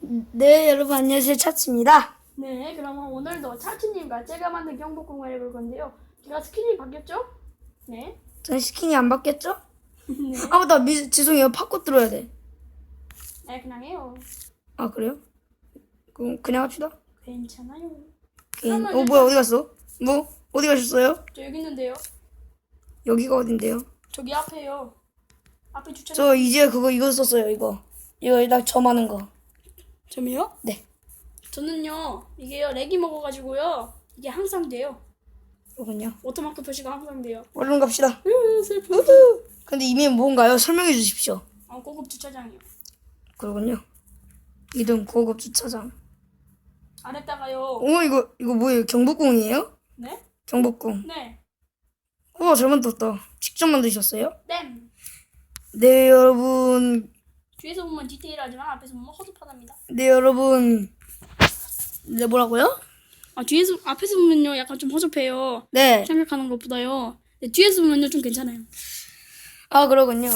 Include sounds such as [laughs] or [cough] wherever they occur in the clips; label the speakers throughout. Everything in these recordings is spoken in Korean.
Speaker 1: 네, 여러분 안녕하세요. 차츠입니다.
Speaker 2: 네, 그러면 오늘도 차치님과 제가 만든 경복궁을 해볼 건데요. 제가 스킨이 바뀌었죠? 네.
Speaker 1: 전 스킨이 안 바뀌었죠? [laughs]
Speaker 2: 네.
Speaker 1: 아, 맞다. 미, 죄송해요. 팝꽃 들어야 돼.
Speaker 2: 네, 그냥 해요.
Speaker 1: 아, 그래요? 그럼 그냥 합시다.
Speaker 2: 괜찮아요. 그러면
Speaker 1: 어, 뭐야, 어디 갔어? 뭐? 어디 가셨어요?
Speaker 2: 저 여기 있는데요.
Speaker 1: 여기가 어딘데요?
Speaker 2: 저기 앞에요. 앞에 주차장.
Speaker 1: 저 이제 그거 이거 썼어요, 이거. 이거 딱 점하는 거.
Speaker 2: 점이요?
Speaker 1: 네.
Speaker 2: 저는요, 이게요, 렉이 먹어가지고요. 이게 항상 돼요.
Speaker 1: 그렇군요.
Speaker 2: 오토마크 표시가 항상 돼요.
Speaker 1: 얼른 갑시다.
Speaker 2: 으, 슬퍼.
Speaker 1: 근데 이미 뭔가요? 설명해 주십시오.
Speaker 2: 어, 고급 주차장이요.
Speaker 1: 그러군요. 이름 고급 주차장.
Speaker 2: 아래다가요.
Speaker 1: 어, 이거, 이거 뭐예요? 경복궁이에요?
Speaker 2: 네?
Speaker 1: 경복궁.
Speaker 2: 네.
Speaker 1: 우와, 잘 만들었다. 직접 만드셨어요?
Speaker 2: 땜.
Speaker 1: 네, 여러분.
Speaker 2: 뒤에서 보면 디테일하지만 앞에서 보면 허접하답니다.
Speaker 1: 네, 여러분. 네, 뭐라고요?
Speaker 2: 아, 뒤에서, 앞에서 보면요, 약간 좀 허접해요.
Speaker 1: 네.
Speaker 2: 생각하는 것보다요. 네, 뒤에서 보면요, 좀 괜찮아요.
Speaker 1: 아, 그러군요.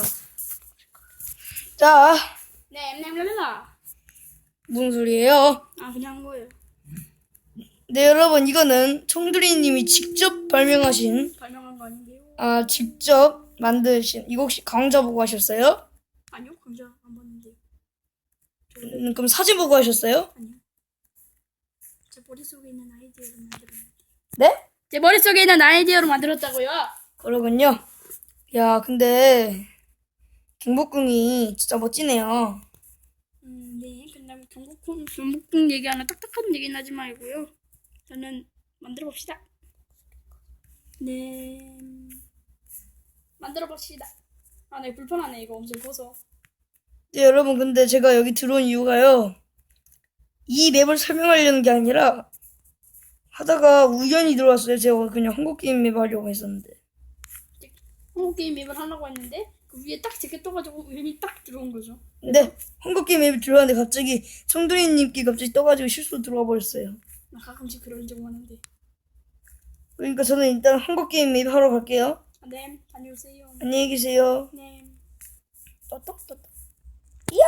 Speaker 1: 자,
Speaker 2: 네, 엠nem랄라.
Speaker 1: 무슨 소리예요?
Speaker 2: 아, 그냥 한 거예요.
Speaker 1: 네, 여러분, 이거는 청두리님이 직접 발명하신,
Speaker 2: 발명한 거 아닌데요.
Speaker 1: 아, 직접 만드신, 이거 혹시 강좌 보고 하셨어요?
Speaker 2: 아니요, 강좌 안 봤는데.
Speaker 1: 음, 그럼 사진 보고 하셨어요?
Speaker 2: 아니요. 제 머릿속에 있는 아이디어로 만들었는데.
Speaker 1: 네?
Speaker 2: 제 머릿속에 있는 아이디어로 만들었다고요?
Speaker 1: 그러군요. 야, 근데, 경복궁이 진짜 멋지네요.
Speaker 2: 음, 네. 근데 경복궁, 경복궁 얘기하는 딱딱한 얘기는 하지 말고요. 저는 만들어 봅시다. 네. 만들어 봅시다. 아, 네, 불편하네. 이거 엄청 커서.
Speaker 1: 네, 여러분, 근데 제가 여기 들어온 이유가요. 이 맵을 설명하려는 게 아니라, 하다가 우연히 들어왔어요. 제가 그냥 한국게임 맵 하려고 했었는데.
Speaker 2: 한국 게임 맵을 하려고 했는데 그 위에 딱 제게 떠가지고 이름이 딱 들어온 거죠.
Speaker 1: 근데 한국게임 맵에 들어왔는데 갑자기 청두리님께 갑자기 떠가지고 실수로 들어가 버렸어요.
Speaker 2: 나 가끔씩 그런 적 많은데.
Speaker 1: 그러니까 저는 일단 한국게임 맵 하러 갈게요.
Speaker 2: 아, 네, 다녀오세요.
Speaker 1: 안녕히 계세요.
Speaker 2: 네.
Speaker 1: 떠떡. 이야!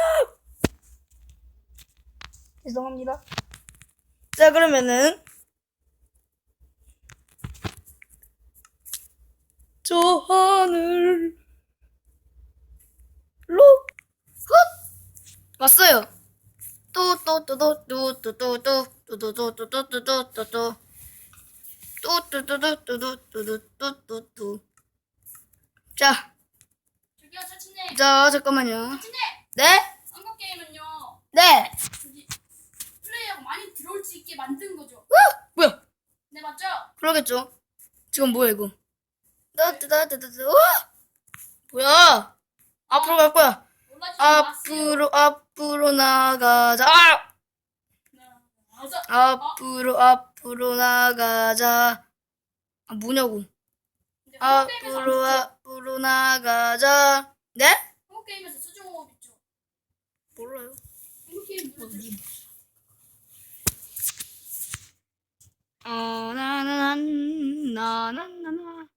Speaker 1: 죄송합니다. 자, 그러면은 저 하늘 로 헛! 왔어요. 또또또또또또또또또또또또또또또 또또또또또또또또또또 자,
Speaker 2: 저기요, 차친네.
Speaker 1: 자, 잠깐만요.
Speaker 2: 차친네.
Speaker 1: 네?
Speaker 2: 한국 게임은요.
Speaker 1: 네!
Speaker 2: 저기 플레이어가 많이 들어올 수 있게 만든 거죠.
Speaker 1: 뭐야?
Speaker 2: 네, 맞죠?
Speaker 1: 그러겠죠. 지금 뭐야, 이거? 따따따따따, 와! 뭐야? 앞으로 갈 거야.
Speaker 2: 놀라지 마세요.
Speaker 1: 앞으로, 앞으로 나가자. 아!
Speaker 2: 네, 맞아.
Speaker 1: 앞으로, 앞으로 나가자. 아, 뭐냐고. 앞으로? 앞으로 나가자. 네?
Speaker 2: 한국 게임에서 수중호흡 있죠.
Speaker 1: 몰라요.
Speaker 2: 한국 게임 눌러주세요.
Speaker 1: 어, 나나난, 나나나나.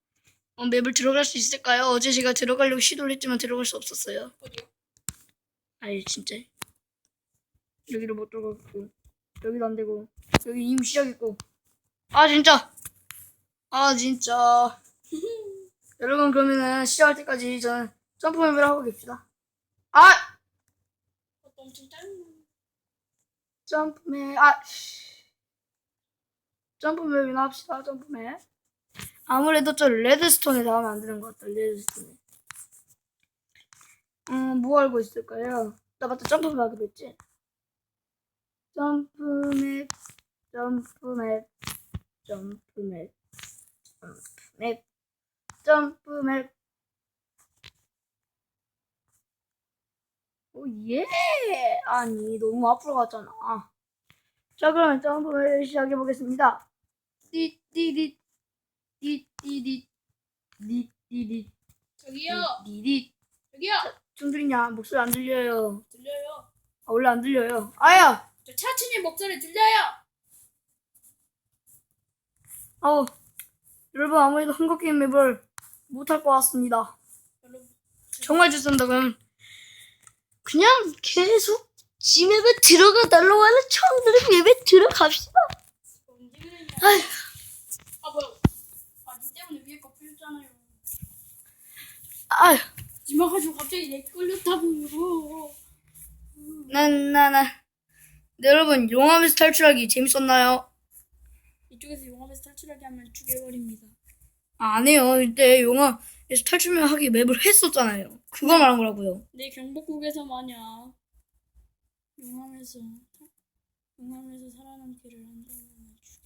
Speaker 1: 어, 맵을 들어갈 수 있을까요? 어제 제가 들어가려고 시도를 했지만 들어갈 수 없었어요.
Speaker 2: 어디요?
Speaker 1: 아니, 진짜. 여기로 못 들어가고, 여기도 안 되고, 여기 이미 시작했고. 아, 진짜! 아, 진짜. 여러분, 그러면은 시작할 때까지 저는 점프맵을 하고 깹시다. 아!
Speaker 2: 엄청.
Speaker 1: 점프맵, 아! 점프맵이나 합시다, 점프맵. 아무래도 저 레드스톤에 나오면 안 되는 것 같다, 레드스톤에. 음, 뭐 알고 있을까요? 나 맞다, 점프맵 하기로 했지? 점프맵, 점프맵, 점프맵, 점프맵, 점프맵. 오, 예! 아니, 너무 앞으로 갔잖아. 자, 그러면 점프를 시작해 보겠습니다. 띠띠디, 띠띠디, 띠띠디,
Speaker 2: 저기요.
Speaker 1: 띠띠디.
Speaker 2: 저기요.
Speaker 1: 충들이냐? 목소리 안 들려요.
Speaker 2: 들려요.
Speaker 1: 아, 원래 안 들려요. 아야!
Speaker 2: 저 차친님 목소리 들려요.
Speaker 1: 어, 여러분, 아무래도 한국 게임 맵을 못할 것 같습니다. 정말 죄송합니다. 그럼, 그냥 계속 지맵에 들어가 달라고 하는 청들은 맵에 들어갑시다. 아휴.
Speaker 2: 아 뭐야? 아니 때문에 위에 거 풀렸잖아요.
Speaker 1: 아휴,
Speaker 2: 지마 가지고 갑자기 렉 걸렸다고요.
Speaker 1: 난, 나, 나. 네, 여러분, 용암에서 탈출하기 재밌었나요?
Speaker 2: 이쪽에서 용암에서 탈출하게 하면 죽여버립니다.
Speaker 1: 아, 안 해요. 이때 용암에서 탈출만 하기 맵을 했었잖아요. 그거 말한 거라고요.
Speaker 2: 내 경복국에서 마냐 용암에서 용암에서 살아남기를 한다면 죽여.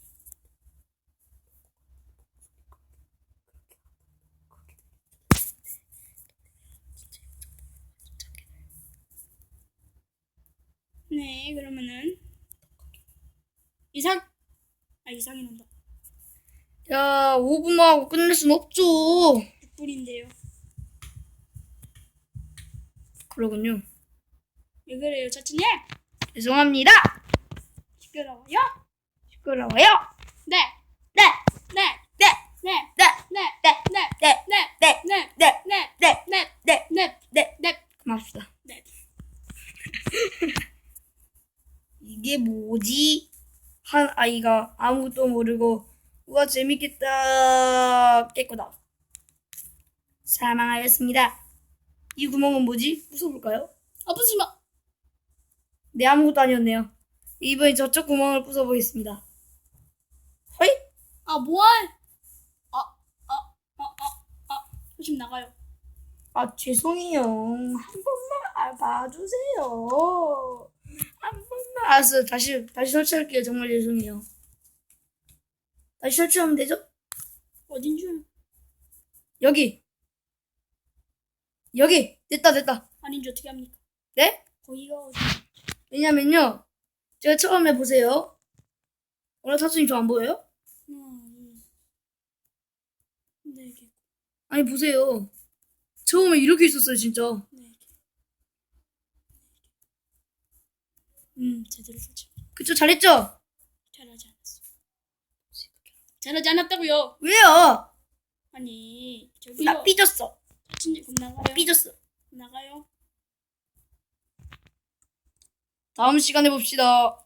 Speaker 2: 네 그러면은 이상 아 이상이 난다
Speaker 1: 야, 5분만 하고 끝낼 순 없죠.
Speaker 2: 6분인데요
Speaker 1: 그러군요.
Speaker 2: 왜 그래요 차친님
Speaker 1: 죄송합니다.
Speaker 2: 시끄러워요
Speaker 1: 시끄러워요.
Speaker 2: 네
Speaker 1: 네,
Speaker 2: 네,
Speaker 1: 네,
Speaker 2: 네,
Speaker 1: 네,
Speaker 2: 네,
Speaker 1: 네,
Speaker 2: 네,
Speaker 1: 네,
Speaker 2: 네,
Speaker 1: 네,
Speaker 2: 네,
Speaker 1: 네,
Speaker 2: 네,
Speaker 1: 네,
Speaker 2: 네,
Speaker 1: 네,
Speaker 2: 네,
Speaker 1: 네.
Speaker 2: 네,
Speaker 1: 고맙습니다.
Speaker 2: 네.
Speaker 1: 이게 뭐지? 한 아이가 아무것도 모르고 우와 재밌겠다 깨꼬다 사망하였습니다. 이 구멍은 뭐지? 부숴볼까요?
Speaker 2: 아프지 마.
Speaker 1: 네 아무것도 아니었네요. 이번엔 저쪽 구멍을 부숴보겠습니다. 허이?
Speaker 2: 아, 뭐할? 아, 아, 아, 아, 아, 조심 나가요.
Speaker 1: 아 죄송해요. 한 번만 봐주세요. 한 번만. 알았어. 다시 다시 설치할게요. 정말 죄송해요. 다시 설치하면 되죠?
Speaker 2: 어딘 줄?
Speaker 1: 여기. 여기. 됐다 됐다.
Speaker 2: 아닌지 어떻게 합니까?
Speaker 1: 네?
Speaker 2: 거기가 어디?
Speaker 1: 왜냐면요. 제가 처음에 보세요. 오늘 타수님 저안 보여요?
Speaker 2: 둘, 네 개,
Speaker 1: 아니 보세요. 처음에 이렇게 있었어요 진짜.
Speaker 2: 네 개. 음, 제대로 설치.
Speaker 1: 그쵸 잘했죠?
Speaker 2: 않았어. 잘하지 않았다고요.
Speaker 1: 왜요?
Speaker 2: 아니, 저기요.
Speaker 1: 나 삐졌어.
Speaker 2: 차친님 그럼 나가요.
Speaker 1: 삐졌어.
Speaker 2: 나가요.
Speaker 1: 다음 시간에 봅시다.